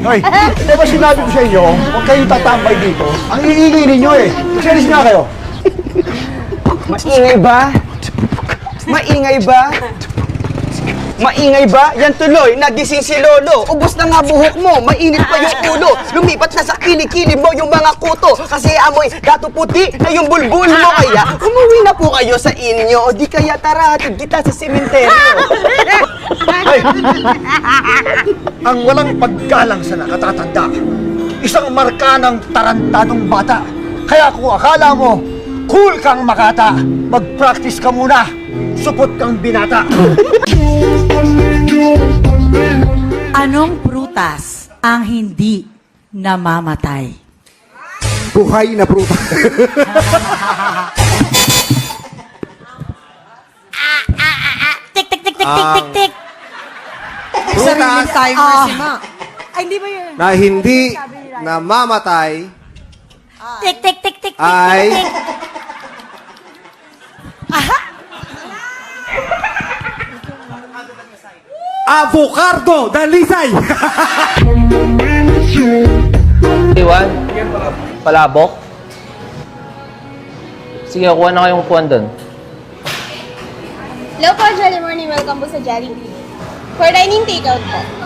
Hoy, di ba sinabi ko sa inyo, huwag kayong tatambay dito. Ang iingay ninyo eh. Siyalis nga kayo. Maingay ba? Maingay ba? Maingay ba? Yan tuloy, nagising si Lolo. Ubus na nga buhok mo, mainit pa yung ulo. Lumipat na sa kilikili mo yung mga kuto. Kasi amoy dato puti na yung bulbul mo. Kaya umuwi na po kayo sa inyo. O di kaya tara, hatid kita sa sementeryo. Ay! Ang walang paggalang sa nakatatanda. Isang marka ng tarantadong bata. Kaya kung akala mo, cool kang makata, mag-practice ka muna. Supot kang binata. Anong prutas ang hindi namamatay? Buhay na prutas. Tik, tik, tik, tik, tik, tik, tik. prutas timer si Ma. Ay, hindi ba yun? na hindi namamatay Tik, tik, tik, tik, tik, Ay. tik, tik. Avocado Dalisay! Iwan? Palabok? Sige, kuha na kayong upuan doon. Hello po, Jolly Morning. Welcome po sa Jollibee. For dining takeout po.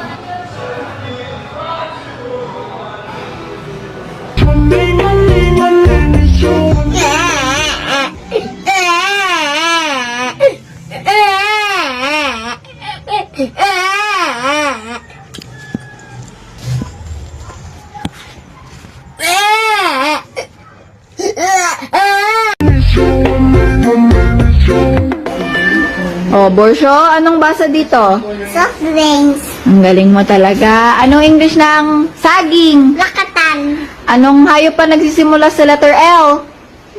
Oh, Borsyo, anong basa dito? Soft drinks. Ang galing mo talaga. Anong English ng saging? Lakatan. Anong hayop pa nagsisimula sa letter L?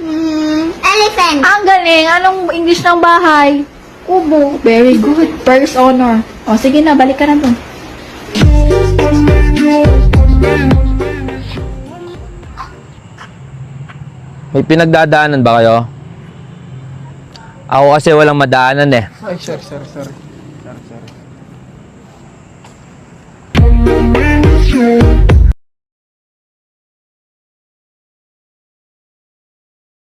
Mm, elephant. Ang galing. Anong English ng bahay? Kubo. Very good. First honor. O, sige na. Balik ka na dun. May pinagdadaanan ba kayo? Ako kasi walang madaanan eh. Ay, sir, sir, sir. Sir, sir.